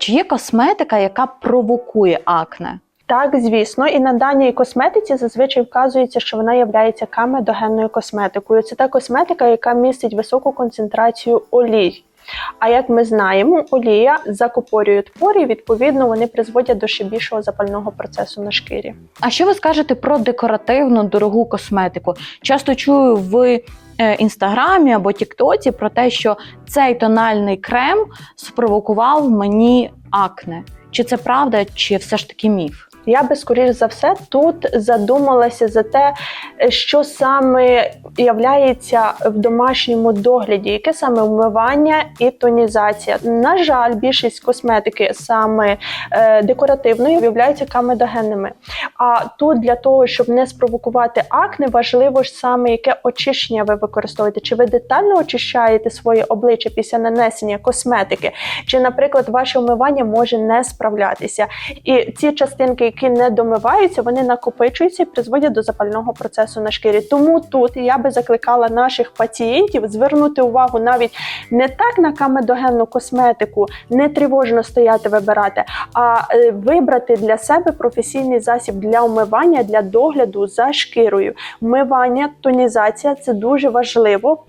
Чи є косметика, яка провокує акне? Так, звісно, і на даній косметиці зазвичай вказується, що вона є камедогенною косметикою. Це та косметика, яка містить високу концентрацію олій. А як ми знаємо, олія закупорює твори, відповідно вони призводять до ще більшого запального процесу на шкірі. А що ви скажете про декоративну дорогу косметику? Часто чую в е, інстаграмі або тіктоці про те, що цей тональний крем спровокував мені акне. Чи це правда, чи все ж таки міф? Я би скоріш за все тут задумалася за те, що саме являється в домашньому догляді, яке саме вмивання і тонізація. На жаль, більшість косметики саме е, декоративної являються камедогенними. А тут для того, щоб не спровокувати акне, важливо ж саме яке очищення ви використовуєте. Чи ви детально очищаєте своє обличчя після нанесення косметики, чи, наприклад, ваше вмивання може не справлятися. І ці частинки, які не домиваються, вони накопичуються і призводять до запального процесу на шкірі. Тому тут я би закликала наших пацієнтів звернути увагу навіть не так на камедогенну косметику, не тривожно стояти вибирати, а е, вибрати для себе професійний засіб для умивання, для догляду за шкірою. Вмивання, тонізація це дуже важливо.